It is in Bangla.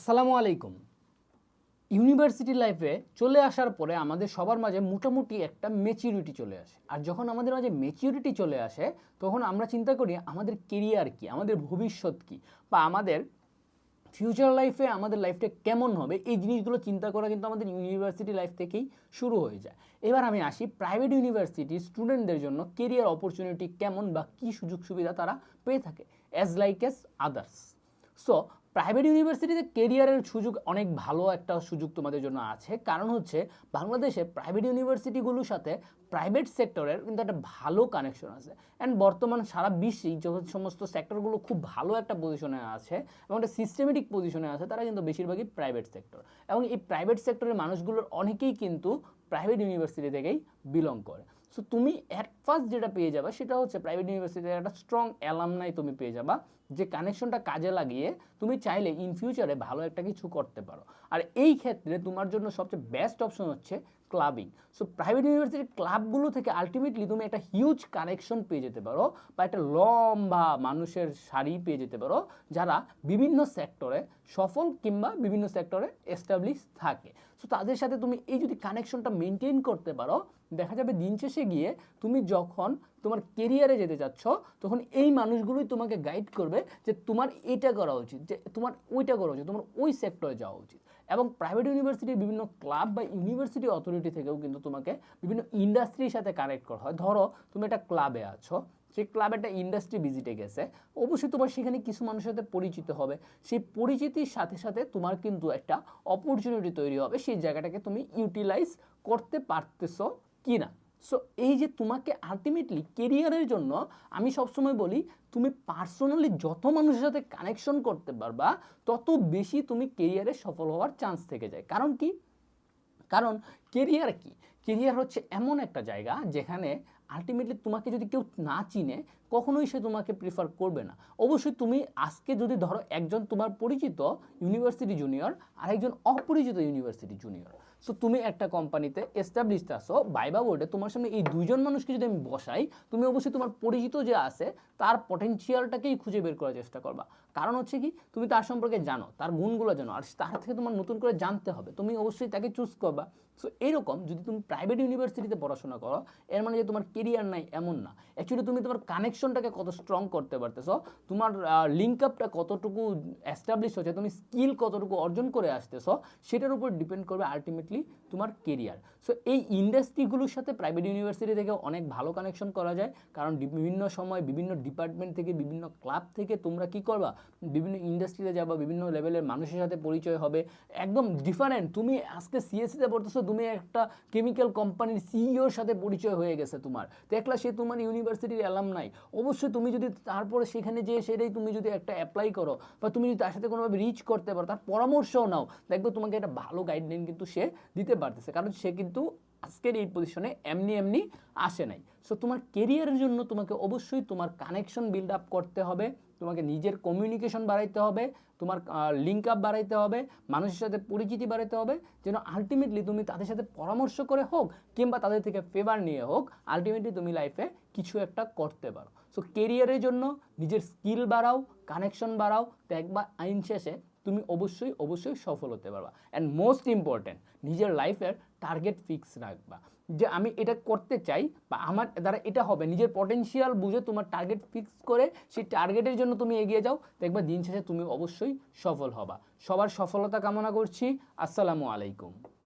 আসসালামু আলাইকুম। ইউনিভার্সিটি লাইফে চলে আসার পরে আমাদের সবার মাঝে মোটামুটি একটা মেচিউরিটি চলে আসে। আর যখন আমাদের মাঝে মেচিউরিটি চলে আসে, তখন আমরা চিন্তা করি আমাদের কেরিয়ার কি, আমাদের ভবিষ্যৎ কি, বা আমাদের ফিউচার লাইফে আমাদের লাইফটা কেমন হবে, এই জিনিসগুলো চিন্তা করা কিন্তু আমাদের ইউনিভার্সিটি লাইফ থেকেই শুরু হয়ে যায়। এবার আমি আসি প্রাইভেট ইউনিভার্সিটি স্টুডেন্টদের জন্য কেরিয়ার অপরচুনিটি কেমন, বা কী সুযোগ সুবিধা তারা পেয়ে থাকে as like as others so private ইউনিভার্সিটিতে কেরিয়ারের সুযোগ অনেক ভালো একটা সুযোগ তোমাদের জন্য আছে। কারণ হচ্ছে, বাংলাদেশে প্রাইভেট ইউনিভার্সিটিগুলোর সাথে প্রাইভেট সেক্টরের কিন্তু একটা ভালো কানেকশন আছে। অ্যান্ড বর্তমান সারা বিশ্বেই যে সমস্ত সেক্টরগুলো খুব ভালো একটা পজিশনে আছে এবং একটা সিস্টেমেটিক পজিশনে আছে, তারা কিন্তু বেশিরভাগই প্রাইভেট সেক্টর এবং এই প্রাইভেট সেক্টরের মানুষগুলোর অনেকেই কিন্তু প্রাইভেট ইউনিভার্সিটি থেকেই বিলং করে। সো তুমি অ্যাট ফার্স্ট যেটা পেয়ে যাবে সেটা হচ্ছে প্রাইভেট ইউনিভার্সিটির একটা স্ট্রং অ্যালামনাই তুমি পেয়ে যাবা, যে কানেকশনটা কাজে লাগিয়ে তুমি চাইলে ইন ফিউচারে ভালো একটা কিছু করতে পারো। আর এই ক্ষেত্রে তোমার জন্য সবচেয়ে বেস্ট অপশন হচ্ছে ক্লাবিং সো প্রাইভেট ইউনিভার্সিটির ক্লাবগুলো থেকে আলটিমেটলি তুমি একটা হিউজ কানেকশন পেয়ে যেতে পারো বা একটা লম্বা মানুষের সারি পেয়ে যেতে পারো যারা বিভিন্ন সেক্টরে সফল কিংবা বিভিন্ন সেক্টরে এস্টাবলিশ থাকে। সো তাদের সাথে তুমি এই যদি কানেকশনটা মেনটেন করতে পারো, দেখা যাবে দিন শেষে গিয়ে তুমি যখন তোমার কেরিয়ারে যেতে চাচ্ছ, তখন এই মানুষগুলোই তোমাকে গাইড করবে যে তোমার এটা করা উচিত, যে তোমার ওইটা করা উচিত, তোমার ওই সেক্টরে যাওয়া উচিত। এবং প্রাইভেট ইউনিভার্সিটির বিভিন্ন ক্লাব বা ইউনিভার্সিটি অথরিটি থেকেও কিন্তু তোমাকে বিভিন্ন ইন্ডাস্ট্রির সাথে কানেক্ট করা হয়। ধরো, তুমি একটা ক্লাবে আছো, সেই ক্লাব একটা ইন্ডাস্ট্রি ভিজিটে গেছে, অবশ্যই তোমার সেখানে কিছু মানুষের সাথে পরিচিত হবে। সেই পরিচিতির সাথে সাথে তোমার কিন্তু একটা অপরচুনিটি তৈরি হবে, সেই জায়গাটাকে তুমি ইউটিলাইজ করতে পারতেছো কি না সো এই যে তোমাকে আলটিমেটলি কেরিয়ারের জন্য আমি সবসময় বলি, তুমি পার্সোনালি যত মানুষের সাথে কানেকশন করতে পারবা, তত বেশি তুমি কেরিয়ারে সফল হওয়ার চান্স থেকে যায়। কারণ কি? কারণ কেরিয়ার কি? কেরিয়ার হচ্ছে এমন একটা জায়গা যেখানে আলটিমেটলি তোমাকে যদি কেউ না চিনে, কখনোই সে তোমাকে প্রিফার করবে না। অবশ্যই তুমি আজকে যদি ধরো একজন তোমার পরিচিত ইউনিভার্সিটি জুনিয়র আর একজন অপরিচিত ইউনিভার্সিটি জুনিয়র সো তুমি একটা কোম্পানিতে এস্টাবলিশড আসো বাইবা বোর্ডে তোমার সামনে এই দুইজন মানুষকে যদি আমি বসাই, তুমি অবশ্যই তোমার পরিচিত যে আছে, তার পটেনশিয়ালটাকেই খুঁজে বের করার চেষ্টা করবা। কারণ হচ্ছে কি, তুমি তার সম্পর্কে জানো, তার গুণগুলো জানো, আর তার থেকে তোমার নতুন করে জানতে হবে। তুমি অবশ্যই তাকে চুজ করবা। সো এরকম যদি তুমি প্রাইভেট ইউনিভার্সিটিতে পড়াশোনা করো, এর মানে যে তোমার কেরিয়ার নাই, এমন না। অ্যাকচুয়ালি তুমি তোমার কানেকশনটাকে কত স্ট্রং করতে পারতেছো, তোমার লিঙ্ক আপটা কতটুকু অ্যাস্টাবলিশ হচ্ছে, তুমি স্কিল কতটুকু অর্জন করে আসতেছো, সেটার উপর ডিপেন্ড করবে আলটিমেটলি তোমার কেরিয়ার সো এই ইন্ডাস্ট্রিগুলোর সাথে প্রাইভেট ইউনিভার্সিটি থেকে অনেক ভালো কানেকশন করা যায়, কারণ বিভিন্ন সময় বিভিন্ন ডিপার্টমেন্ট থেকে, বিভিন্ন ক্লাব থেকে তোমরা কি করবা, বিভিন্ন ইন্ডাস্ট্রিতে যাবা, বিভিন্ন লেভেলের মানুষের সাথে পরিচয় হবে, একদম ডিফারেন্ট তুমি আজকে সিএসসিতে পড়তেছো, তুমি একটা কেমিক্যাল কোম্পানির সিইওর সাথে পরিচয় হয়ে গেছে তোমার। দেখলা সে তোমার ইউনিভার্সিটির অ্যালাম নাই অবশ্যই তুমি যদি তারপরে সেখানে যেয়ে সেটাই তুমি যদি একটা অ্যাপ্লাই করো বা তুমি যদি তার সাথে কোনোভাবে রিচ করতে পারো, তার পরামর্শও নাও, দেখবে তোমাকে একটা ভালো গাইডলাইন কিন্তু সে দিতে পারতেছে। কারণ সে কিন্তু আজকের এই পজিশনে এমনি এমনি আসে নাই। সো তোমার কেরিয়ারের জন্য তোমাকে অবশ্যই তোমার কানেকশন বিল্ড আপ করতে হবে, তোমাকে নিজের কমিউনিকেশন বাড়াইতে হবে, তোমার লিঙ্ক আপ বাড়াইতে হবে, মানুষের সাথে পরিচিতি বাড়াইতে হবে, যেন আলটিমেটলি তুমি তাদের সাথে পরামর্শ করে হোক কিংবা তাদের থেকে ফেভার নিয়ে হোক আলটিমেটলি তুমি লাইফে কিছু একটা করতে পারো। সো কেরিয়ারের জন্য নিজের স্কিল বাড়াও কানেকশন বাড়াও দেখবা আইন শেষে তুমি অবশ্যই অবশ্যই সফল হতে পারবা। অ্যান্ড মোস্ট ইম্পর্ট্যান্ট নিজের লাইফের টার্গেট ফিক্স রাখবা। যে আমি এটা করতে চাই বা আমার দ্বারা এটা হবে, নিজের পটেনশিয়াল বুঝে তোমার টার্গেট ফিক্স করে সেই টার্গেটের জন্য তুমি এগিয়ে যাও, দেখবা দিন শেষে তুমি অবশ্যই সফল হবা। সবার সফলতা কামনা করছি। আসসালামু আলাইকুম।